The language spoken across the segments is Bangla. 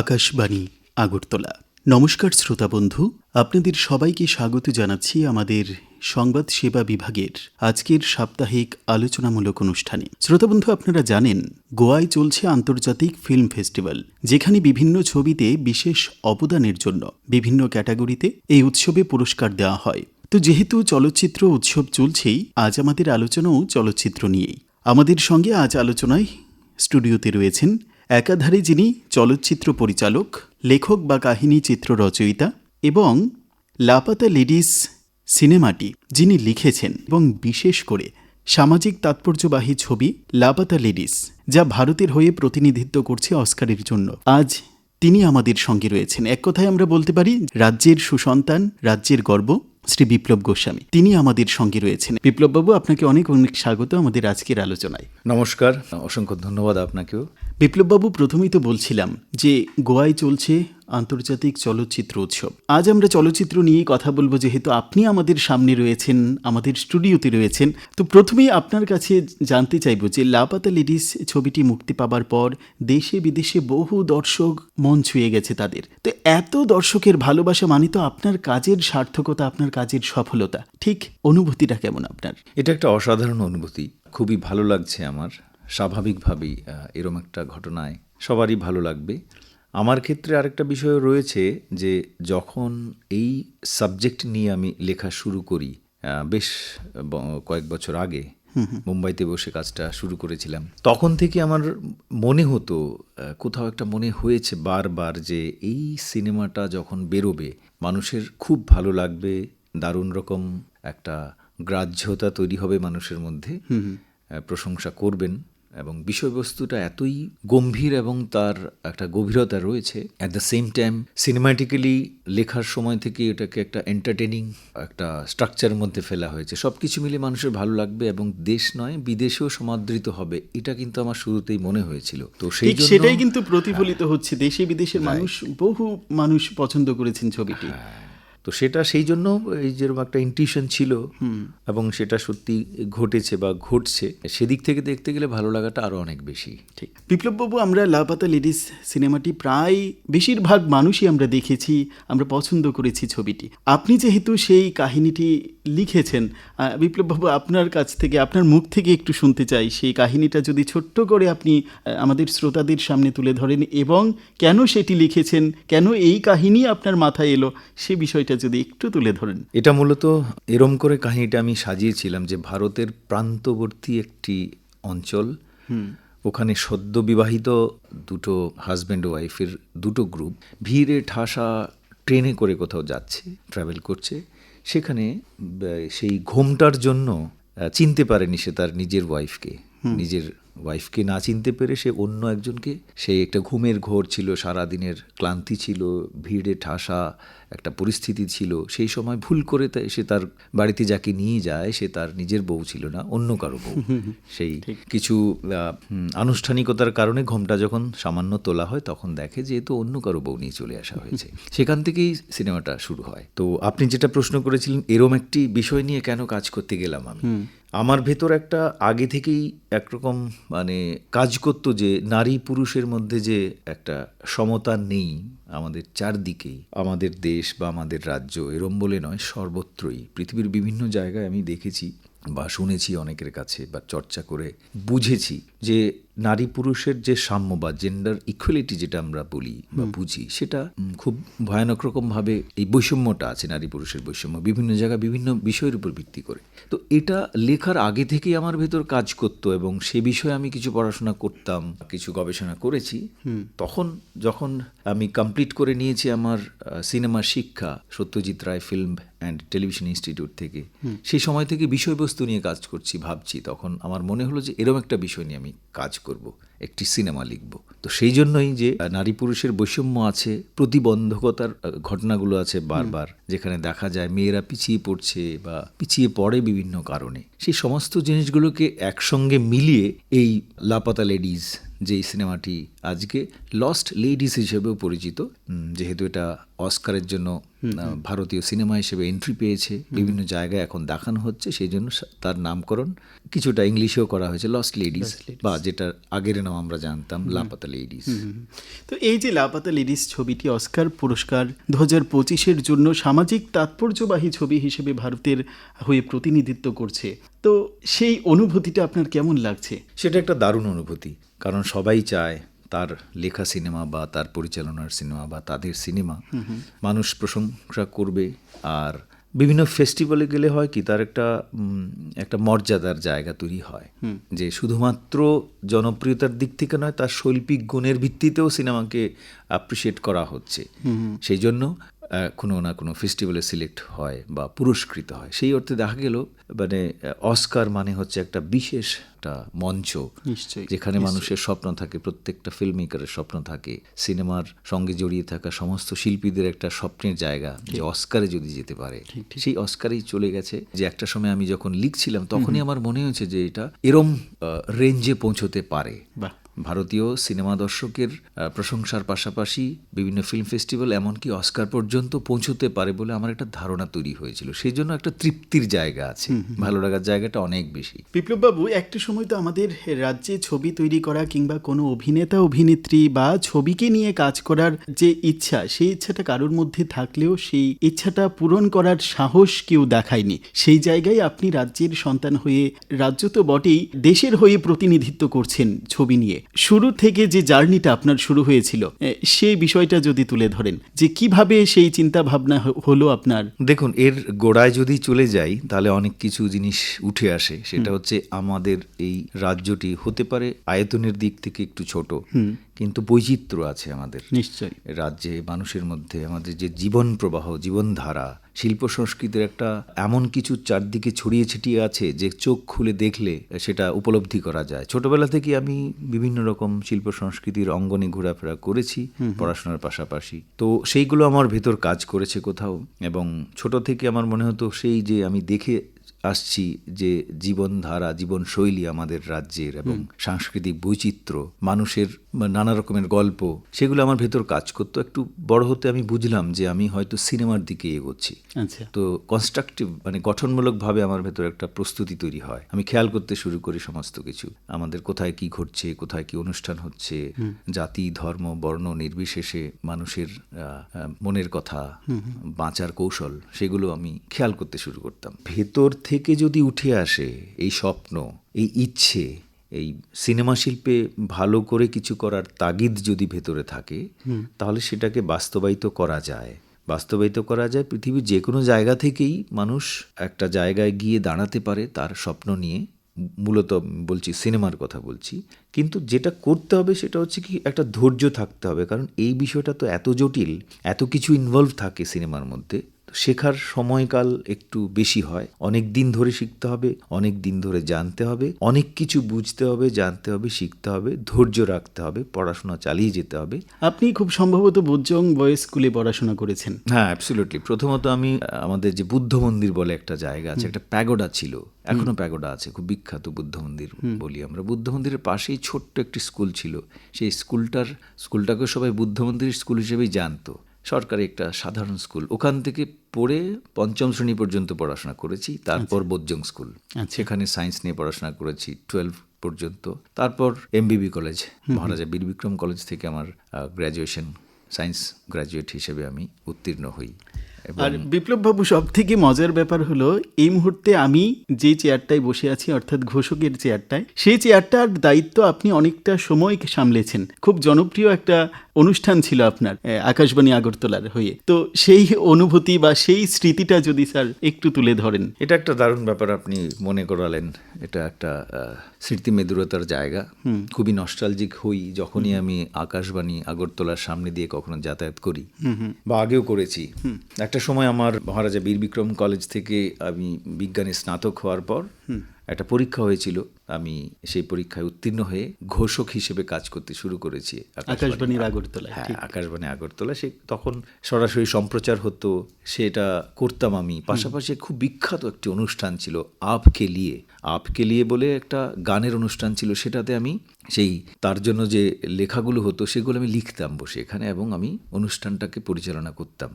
আকাশবাণী, আগরতলা। নমস্কার শ্রোতা বন্ধু, আপনাদের সবাইকে স্বাগত জানাচ্ছি আমাদের সংবাদ সেবা বিভাগের আজকের সাপ্তাহিক আলোচনামূলক অনুষ্ঠানে। শ্রোতা বন্ধু, আপনারা জানেন, গোয়ায় চলছে আন্তর্জাতিক ফিল্ম ফেস্টিভ্যাল, যেখানে বিভিন্ন ছবিতে বিশেষ অবদানের জন্য বিভিন্ন ক্যাটাগরিতে এই উৎসবে পুরস্কার দেওয়া হয়। তো যেহেতু চলচ্চিত্র উৎসব চলছেই, আজ আমাদের আলোচনাও চলচ্চিত্র নিয়েই। আমাদের সঙ্গে আজ আলোচনায় স্টুডিওতে রয়েছেন একাধারে যিনি চলচ্চিত্র পরিচালক, লেখক বা কাহিনী চিত্র রচয়িতা এবং লাপাতা লেডিস সিনেমাটি যিনি লিখেছেন এবং বিশেষ করে সামাজিক তাৎপর্যবাহী ছবি লাপাতা লেডিস, যা ভারতের হয়ে প্রতিনিধিত্ব করছে অস্কারের জন্য। আজ তিনি আমাদের সঙ্গে রয়েছেন। এক কথায় আমরা বলতে পারি, রাজ্যের সুসন্তান, রাজ্যের গর্ব, শ্রী বিপ্লব গোস্বামী। তিনি আমাদের সঙ্গে রয়েছেন। বিপ্লববাবু, আপনাকে অনেক অনেক স্বাগত আমাদের আজকের আলোচনায়। নমস্কার, অসংখ্য ধন্যবাদ আপনাকেও। বিপ্লববাবু প্রথমেই তো বলছিলাম যে গোয়ায় চলছে আন্তর্জাতিক চলচ্চিত্র উৎসব। আজ আমরা চলচ্চিত্র নিয়েই কথা বলব, যেহেতু আপনি আমাদের সামনে রয়েছেন, আমাদের স্টুডিওতে রয়েছেন। তো প্রথমেই আপনার কাছে জানতে চাইব যে লাপাতা লেডিস ছবিটি মুক্তি পাবার পর দেশে বিদেশে বহু দর্শক মন ছুঁয়ে গেছে তাদের। তো এত দর্শকের ভালোবাসা মানে তো আপনার কাজের সার্থকতা, আপনার কাজের সফলতা। ঠিক অনুভূতিটা কেমন আপনার? এটা একটা অসাধারণ অনুভূতি। খুবই ভালো লাগছে আমার। স্বাভাবিকভাবেই এরম একটা ঘটনায় সবারই ভালো লাগবে। আমার ক্ষেত্রে আরেকটা বিষয় রয়েছে যে যখন এই সাবজেক্ট নিয়ে আমি লেখা শুরু করি বেশ কয়েক বছর আগে মুম্বাইতে বসে কাজটা শুরু করেছিলাম তখন থেকে আমার মনে হতো কোথাও একটা মনে হয়েছে বারবার যে এই সিনেমাটা যখন বেরোবে মানুষের খুব ভালো লাগবে দারুণ রকম একটা গ্রাহ্যতা তৈরি হবে মানুষের মধ্যে। প্রশংসা করবেন। এবং বিষয়বস্তুটা এতই গম্ভীর এবং তার একটা গভীরতা রয়েছে। অ্যাট দ্য সেম টাইম সিনেমাটিক্যালি লেখার সময় থেকে এটাকে একটা এন্টারটেনিং একটা স্ট্রাকচারের মধ্যে ফেলা হয়েছে। সব কিছু মিলে মানুষের ভালো লাগবে এবং দেশ নয় বিদেশেও সমাদৃত হবে। এটা কিন্তু আমার শুরুতেই মনে হয়েছিল। তো সেই সেটাই কিন্তু প্রতিফলিত হচ্ছে। দেশে বিদেশের মানুষ বহু মানুষ পছন্দ করেছেন ছবিটি। তো সেটা সেই জন্য এই যেরকম একটা ইনটিউশন ছিল এবং সেটা সত্যি ঘটেছে বা ঘটছে সেদিক থেকে দেখতে গেলে ভালো লাগাটা আরও অনেক বেশি। ঠিক। বিপ্লববাবু আমরা লাপাতা লেডিস সিনেমাটি প্রায় বেশিরভাগ মানুষই আমরা দেখেছি আমরা পছন্দ করেছি ছবিটি। আপনি যেহেতু সেই কাহিনীটি লিখেছেন বিপ্লববাবু আপনার কাছ থেকে আপনার মুখ থেকে একটু শুনতে চাই। সেই কাহিনীটা যদি ছোট্ট করে আপনি আমাদের শ্রোতাদের সামনে তুলে ধরেন এবং কেন সেটি লিখেছেন কেন এই কাহিনী আপনার মাথায় এলো সে বিষয়টা যদি একটু তুলে ধরেন। এটা মূলত এরম করে কাহিনীটা আমি সাজিয়েছিলাম যে ভারতের প্রান্তবর্তী একটি অঞ্চল ওখানে সদ্য বিবাহিত দুটো হাজব্যান্ড ওয়াইফের দুটো গ্রুপ। ভিড়ে ঠাসা ট্রেনে করে কোথাও যাচ্ছে ট্রাভেল করছে। সেখানে সেই ঘোমটার জন্য চিনতে পারেনি সে তার নিজের ওয়াইফকে নিজের ওয়াইফকে না চিনতে পেরে সে অন্য একজনকে সেই একটা ঘুমের ঘোর ছিল সারা দিনের ক্লান্তি ছিল ভিড়ে ঠাসা একটা পরিস্থিতি ছিল সেই সময় ভুল করে সে তার বাড়িতে যাকে নিয়ে যায় সে তার নিজের বউ ছিল না অন্য কারও বউ। সেই কিছু আনুষ্ঠানিকতার কারণে ঘোমটা যখন সামান্য তোলা হয় তখন দেখে যে তো অন্য কারও বউ নিয়ে চলে আসা হয়েছে। সেখান থেকেই সিনেমাটা শুরু হয়। তো আপনি যেটা প্রশ্ন করেছিলেন এরম একটি বিষয় নিয়ে কেন কাজ করতে গেলাম আমি? আমার ভেতর একটা আগে থেকেই একরকম মানে কাজ করতো যে নারী পুরুষের মধ্যে যে একটা সমতা নেই আমাদের চারদিকেই আমাদের দেশ বা আমাদের রাজ্য এরম বলে নয়, সর্বত্রই। পৃথিবীর বিভিন্ন জায়গায় আমি দেখেছি বা শুনেছি অনেকের কাছে বা চর্চা করে বুঝেছি যে নারী পুরুষের যে সাম্য বা জেন্ডার ইকুয়ালিটি যেটা আমরা বলি বা বুঝি সেটা খুব ভয়ানক রকমভাবে এই বৈষম্যটা আছে নারী পুরুষের বৈষম্য বিভিন্ন জায়গায় বিভিন্ন বিষয়ের উপর ভিত্তি করে। তো এটা লেখার আগে থেকেই আমার ভেতর কাজ করতো এবং সে বিষয়ে আমি কিছু পড়াশোনা করতাম কিছু গবেষণা করেছি। তখন যখন আমি কমপ্লিট করে নিয়েছি আমার সিনেমা শিক্ষা Satyajit Ray film and television institute থেকে। সেই সময় থেকে বিষয়বস্তু নিয়ে কাজ করছি ভাবছি। তখন আমার মনে হলো যে এরকম একটা বিষয় নিয়ে আমি কাজ করব একটি সিনেমা লিখব। তো সেই জন্যই যে নারী পুরুষের বৈষম্য আছে প্রতিবন্ধকতার ঘটনাগুলো আছে বারবার যেখানে দেখা যায় মেয়েরা পিছিয়ে পড়ছে বা পিছিয়ে পড়ে বিভিন্ন কারণে। সেই সমস্ত জিনিসগুলোকে একসঙ্গে মিলিয়ে এই লাপাতা লেডিজ যেই সিনেমাটি আজকে লস্ট লেডিস হিসেবেও পরিচিত। যেহেতু এটা অস্কারের জন্য ভারতীয় সিনেমা হিসেবে এন্ট্রি পেয়েছে। বিভিন্ন জায়গায় এখন দেখানো হচ্ছে সেই জন্য তার নামকরণ কিছুটা ইংলিশেও করা হয়েছে লস্ট লেডিস বা যেটার আগের নাম আমরা জানতাম লাপাতা লেডিস তো এই যে লাপাতা লেডিস ছবিটি অস্কার পুরস্কার দু হাজার পঁচিশের জন্য সামাজিক তাৎপর্যবাহী ছবি হিসেবে ভারতের হয়ে প্রতিনিধিত্ব করছে। তো সেই অনুভূতিটা আপনার কেমন লাগছে? সেটা একটা দারুণ অনুভূতি। কারণ সবাই চায় তার লেখা সিনেমা বা তার পরিচালনার সিনেমা বা তাদের সিনেমা মানুষ প্রশংসা করবে। আর বিভিন্ন ফেস্টিভ্যালে গেলে হয় কি তার একটা একটা মর্যাদার জায়গা তৈরি হয়। যে শুধুমাত্র জনপ্রিয়তার দিক থেকে নয় তার শৈল্পিক গুণের ভিত্তিতেও সিনেমাকে অ্যাপ্রিসিয়েট করা হচ্ছে। সেই জন্য কোনো না কোনো ফেস্টিভ্যালে সিলেক্ট হয় বা পুরস্কৃত হয়। সেই অর্থে দেখা গেল মানে অস্কার মানে হচ্ছে একটা বিশেষ একটা মঞ্চ। যেখানে মানুষের স্বপ্ন থাকে প্রত্যেকটা ফিল্ম মেকারের স্বপ্ন থাকে। সিনেমার সঙ্গে জড়িয়ে থাকা সমস্ত শিল্পীদের একটা স্বপ্নের জায়গা যে অস্কারে যদি যেতে পারে। সেই অস্কারেই চলে গেছে। যে একটা সময় আমি যখন লিখছিলাম তখনই আমার মনে হয়েছে যে এটা এরম রেঞ্জে পৌঁছতে পারে। ভারতীয় সিনেমা দর্শকের প্রশংসার পাশাপাশি বিভিন্ন ফিল্ম ফেস্টিভ্যাল এমনকি অস্কার পর্যন্ত পৌঁছতে পারে বলে আমার একটা ধারণা তৈরি হয়েছিল। সেই জন্য একটা তৃপ্তির জায়গা আছে। ভালো লাগার জায়গাটা অনেক বেশি। বিপ্লববাবু একটা সময় তো আমাদের রাজ্যে ছবি তৈরি করা কিংবা কোনো অভিনেতা অভিনেত্রী বা ছবিকে নিয়ে কাজ করার যে ইচ্ছা সেই ইচ্ছাটা কারোর মধ্যে থাকলেও সেই ইচ্ছাটা পূরণ করার সাহস কেউ দেখায়নি। সেই জায়গায় আপনি রাজ্যের সন্তান হয়ে রাজ্য তো বটেই দেশের হয়ে প্রতিনিধিত্ব করছেন ছবি নিয়ে। শুরু থেকে যে জার্নিটা আপনার শুরু হয়েছিল সেই বিষয়টা যদি তুলে ধরেন যে কীভাবে সেই চিন্তা ভাবনা হলো আপনার? দেখুন এর গোড়ায় যদি চলে যাই তাহলে অনেক কিছু জিনিস উঠে আসে। সেটা হচ্ছে আমাদের এই রাজ্যটি হতে পারে আয়তনের দিক থেকে একটু ছোট কিন্তু বৈচিত্র্য আছে আমাদের। নিশ্চয়ই। রাজ্যে মানুষের মধ্যে আমাদের যে জীবন প্রবাহ জীবনধারা শিল্প সংস্কৃতির একটা এমন কিছু চারদিকে ছড়িয়ে ছিটিয়ে আছে যে চোখ খুলে দেখলে সেটা উপলব্ধি করা যায়। ছোটবেলা থেকে আমি বিভিন্ন রকম শিল্প সংস্কৃতির অঙ্গনে ঘোরাফেরা করেছি পড়াশোনার পাশাপাশি। তো সেইগুলো আমার ভেতর কাজ করেছে কোথাও এবং ছোট থেকে আমার মনে হতো সেই যে আমি দেখে আসছি যে জীবনধারা জীবনশৈলী আমাদের রাজ্যের এবং সাংস্কৃতিক বৈচিত্র্য মানুষের নানা রকমের গল্প সেগুলো আমার ভেতর কাজ করতো। একটু বড় হতে আমি বুঝলাম যে আমি হয়তো সিনেমার দিকে এগোচ্ছি। আচ্ছা। তো কনস্ট্রাকটিভ মানে গঠনমূলকভাবে আমার ভেতর একটা প্রস্তুতি তৈরি হয়। আমি খেয়াল করতে শুরু করি সমস্ত কিছু। আমাদের কোথায় কি ঘটছে কোথায় কি অনুষ্ঠান হচ্ছে জাতি ধর্ম বর্ণ নির্বিশেষে মানুষের মনের কথা বাঁচার কৌশল সেগুলো আমি খেয়াল করতে শুরু করতাম। ভেতর থেকে যদি উঠে আসে এই স্বপ্ন এই ইচ্ছে এই সিনেমা শিল্পে ভালো করে কিছু করার তাগিদ যদি ভেতরে থাকে তাহলে সেটাকে বাস্তবায়িত করা যায়। বাস্তবায়িত করা যায় পৃথিবীর যে কোনো জায়গা থেকেই মানুষ একটা জায়গায় গিয়ে দাঁড়াতে পারে তার স্বপ্ন নিয়ে। মূলত বলছি সিনেমার কথা বলছি। কিন্তু যেটা করতে হবে সেটা হচ্ছে কি একটা ধৈর্য থাকতে হবে। কারণ এই বিষয়টা তো এত জটিল এত কিছু ইনভলভ থাকে সিনেমার মধ্যে। শেখার সময়কাল একটু বেশি হয়। অনেক দিন ধরে শিখতে হবে অনেক দিন ধরে জানতে হবে অনেক কিছু বুঝতে হবে জানতে হবে শিখতে হবে ধৈর্য রাখতে হবে পড়াশোনা চালিয়ে যেতে হবে। আপনি খুব সম্ভবত বোজ্জং বয়েজ স্কুলে পড়াশোনা করেছেন। হ্যাঁ অ্যাবসলিউটলি প্রথমত আমি আমাদের যে বুদ্ধ মন্দির বলে একটা জায়গা আছে একটা প্যাগোডা ছিল এখনও প্যাগোডা আছে খুব বিখ্যাত বুদ্ধ মন্দির বলি আমরা। বুদ্ধ মন্দিরের পাশেই ছোট্ট একটি স্কুল ছিল সেই স্কুলটার স্কুলটাকে সবাই বুদ্ধ মন্দিরের স্কুল হিসেবেই জানতো। সরকারি একটা সাধারণ স্কুল ওখান থেকে পড়ে পঞ্চম শ্রেণি পর্যন্ত পড়াশোনা করেছি তারপর বোজ্জং স্কুল। সেখানে সায়েন্স নিয়ে পড়াশোনা করেছি টুয়েলভ পর্যন্ত। তারপর এমবিবি কলেজ মহারাজা বীর বিক্রম কলেজ থেকে আমার গ্র্যাজুয়েশন সায়েন্স গ্র্যাজুয়েট হিসেবে আমি উত্তীর্ণ হই। আর বিপ্লববাবু সব থেকে মজার ব্যাপার হলো এই মুহূর্তে আমি যে চেয়ারটায় বসে আছি অর্থাৎ ঘোষকের চেয়ারটায় সেই চেয়ারটার দায়িত্ব আপনি অনেকটা সময় সামলেছেন। খুব জনপ্রিয় একটা অনুষ্ঠান ছিল আপনার আকাশবাণী আগরতলার হয়ে। তো সেই অনুভূতি বা সেই স্মৃতিটা যদি স্যার একটু তুলে ধরেন। এটা একটা দারুণ ব্যাপার আপনি মনে করালেন। এটা একটা স্মৃতি মেদুরতার জায়গা। খুবই নস্টালজিক হই যখনই আমি আকাশবাণী আগরতলার সামনে দিয়ে কখনো যাতায়াত করি বা আগেও করেছি। একটা সময় আমার মহারাজা বীর বিক্রম কলেজ থেকে আমি বিজ্ঞানে স্নাতক হওয়ার পর একটা পরীক্ষা হয়েছিল। আমি সেই পরীক্ষায় উত্তীর্ণ হয়ে ঘোষক হিসেবে কাজ করতে শুরু করেছি আকাশবাণীর আগরতলা হ্যাঁ আকাশবাণী আগরতলা সে তখন সরাসরি সম্প্রচার হতো সেটা করতাম আমি। পাশাপাশি খুব বিখ্যাত একটি অনুষ্ঠান ছিল আপকে লিয়ে। আপকে লিয়ে বলে একটা গানের অনুষ্ঠান ছিল সেটাতে আমি সেই তার জন্য যে লেখাগুলো হতো সেগুলো আমি লিখতাম বসে এখানে এবং আমি অনুষ্ঠানটাকে পরিচালনা করতাম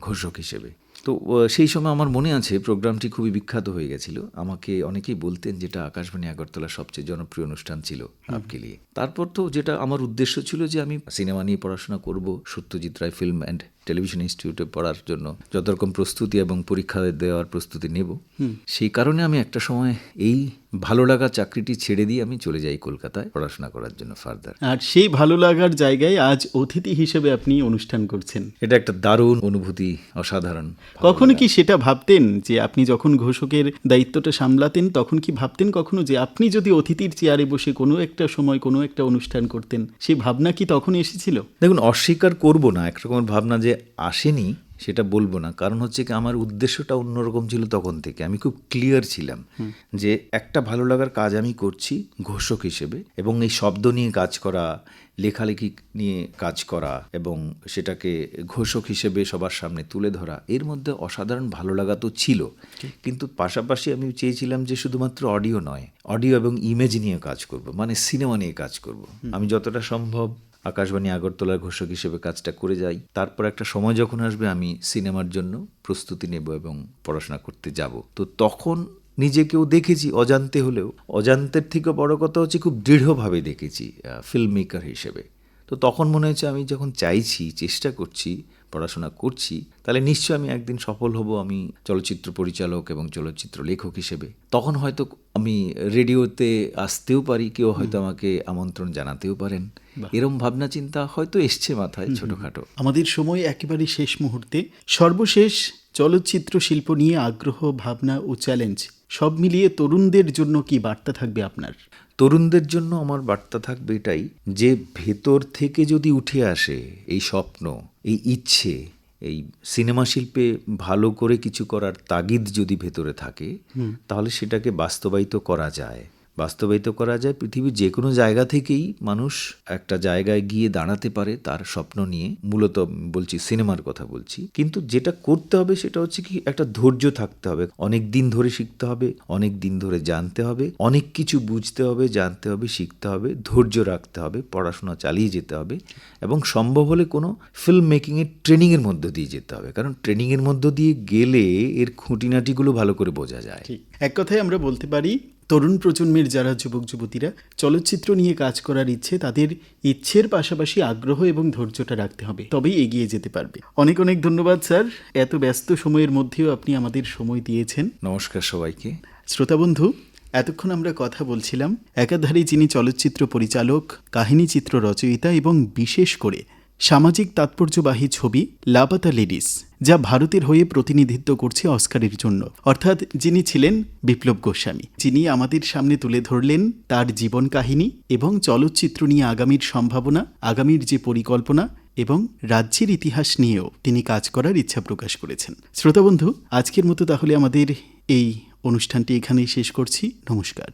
ঘোষক হিসেবে। তো সেই সময় আমার মনে আছে প্রোগ্রামটি খুবই বিখ্যাত হয়ে গেছিল। আমাকে অনেকেই বলতেন যেটা আকাশবাণী আগরতলার সবচেয়ে জনপ্রিয় অনুষ্ঠান ছিল আপকে লিয়ে তারপর তো যেটা আমার উদ্দেশ্য ছিল যে আমি সিনেমা নিয়ে পড়াশোনা করব Satyajit Ray film and television ইনস্টিটিউটে পড়ার জন্য। যত রকম প্রস্তুতি এবং পরীক্ষা দেওয়ার প্রস্তুতি নেব। সেই কারণে আমি একটা সময় এই ভালো লাগা চাকরিটি ছেড়ে দিয়ে আমি চলে যাই কলকাতায় পড়াশোনা করার জন্য ফার্দার আর সেই ভালো লাগার জায়গায় আজ অতিথি হিসেবে আপনি অনুষ্ঠান করছেন। এটা একটা দারুণ অনুভূতি অসাধারণ কখনো কি সেটা ভাবতেন যে আপনি যখন ঘোষকের দায়িত্বটা সামলাতেন তখন কি ভাবতেন কখনো যে আপনি যদি অতিথির চেয়ারে বসে কোনো একটা সময় কোনো একটা অনুষ্ঠান করতেন সেই ভাবনা কি তখন এসেছিল? দেখুন অস্বীকার করব না। একরকমের ভাবনা যে আসেনি সেটা বলব না। কারণ হচ্ছে কি আমার উদ্দেশ্যটা অন্যরকম ছিল তখন থেকে। আমি খুব ক্লিয়ার ছিলাম যে একটা ভালো লাগার কাজ আমি করছি ঘোষক হিসেবে এবং এই শব্দ নিয়ে কাজ করা লেখালেখি নিয়ে কাজ করা এবং সেটাকে ঘোষক হিসেবে সবার সামনে তুলে ধরা এর মধ্যে অসাধারণ ভালো লাগা তো ছিল। কিন্তু পাশাপাশি আমি চেয়েছিলাম যে শুধুমাত্র অডিও নয় অডিও এবং ইমেজ নিয়ে কাজ করব মানে সিনেমা নিয়ে কাজ করব। আমি যতটা সম্ভব আকাশবাণী আগরতলার ঘোষক হিসেবে কাজটা করে যাই। তারপর একটা সময় যখন আসবে আমি সিনেমার জন্য প্রস্তুতি নেব এবং পড়াশোনা করতে যাব। তো তখন নিজেকেও দেখেছি অজান্তে হলেও। অজান্তের থেকে বড় কথা হচ্ছে খুব দৃঢ়ভাবে দেখেছি ফিল্ম মেকার হিসেবে। তো তখন মনে হয়েছে আমি যখন চাইছি চেষ্টা করছি পড়াশোনা করছি তাহলে নিশ্চয়ই আমি একদিন সফল হব আমি চলচ্চিত্র পরিচালক এবং চলচ্চিত্র লেখক হিসেবে। তখন হয়তো আমি রেডিওতে আসতেও পারি কেউ হয়তো আমাকে আমন্ত্রণ জানাতেও পারেন। এরম ভাবনা চিন্তা হয়তো এসছে মাথায় ছোটখাটো। আমাদের সময় একেবারে শেষ মুহূর্তে। সর্বশেষ চলচ্চিত্র শিল্প নিয়ে আগ্রহ ভাবনা ও চ্যালেঞ্জ সব মিলিয়ে তরুণদের জন্য কি বার্তা থাকবে আপনার? তরুণদের জন্য আমার বার্তা থাকবে এটাই যে ভেতর থেকে যদি উঠে আসে এই স্বপ্ন এই ইচ্ছে এই সিনেমা শিল্পে ভালো করে কিছু করার তাগিদ যদি ভেতরে থাকে তাহলে সেটাকে বাস্তবায়িত করা যায়। বাস্তবায়িত করা যায়। পৃথিবীর যে কোনো জায়গা থেকেই মানুষ একটা জায়গায় গিয়ে দাঁড়াতে পারে তার স্বপ্ন নিয়ে। মূলত বলছি সিনেমার কথা বলছি। কিন্তু যেটা করতে হবে সেটা হচ্ছে কি একটা ধৈর্য থাকতে হবে। অনেক দিন ধরে শিখতে হবে, অনেক দিন ধরে জানতে হবে, অনেক কিছু বুঝতে হবে, জানতে হবে, শিখতে হবে, ধৈর্য রাখতে হবে, পড়াশোনা চালিয়ে যেতে হবে এবং সম্ভব হলে কোনো ফিল্ম মেকিংয়ের ট্রেনিংয়ের মধ্য দিয়ে যেতে হবে। কারণ ট্রেনিংয়ের মধ্য দিয়ে গেলে এর খুঁটিনাটিগুলো ভালো করে বোঝা যায়। এক কথায় আমরা বলতে পারি তরুণ প্রজন্মের যারা যুবক যুবতীরা চলচ্চিত্র নিয়ে কাজ করার ইচ্ছে তাদের ইচ্ছের পাশাপাশি আগ্রহ এবং ধৈর্যটা রাখতে হবে। তবেই এগিয়ে যেতে পারবে। অনেক অনেক ধন্যবাদ স্যার। এত ব্যস্ত সময়ের মধ্যেও আপনি আমাদের সময় দিয়েছেন। নমস্কার সবাইকে। শ্রোতা বন্ধু এতক্ষণ আমরা কথা বলছিলাম একাধারে যিনি চলচ্চিত্র পরিচালক কাহিনী চিত্র রচয়িতা এবং বিশেষ করে সামাজিক তাৎপর্যবাহী ছবি লাপাতা লেডিস, যা ভারতের হয়ে প্রতিনিধিত্ব করছে অস্কারের জন্য। অর্থাৎ যিনি ছিলেন বিপ্লব গোস্বামী, যিনি আমাদের সামনে তুলে ধরলেন তার জীবন কাহিনী এবং চলচ্চিত্র নিয়ে আগামীর সম্ভাবনা, আগামীর যে পরিকল্পনা এবং রাজ্যের ইতিহাস নিয়েও তিনি কাজ করার ইচ্ছা প্রকাশ করেছেন। শ্রোতাবন্ধু আজকের মতো তাহলে আমাদের এই অনুষ্ঠানটি এখানেই শেষ করছি। নমস্কার।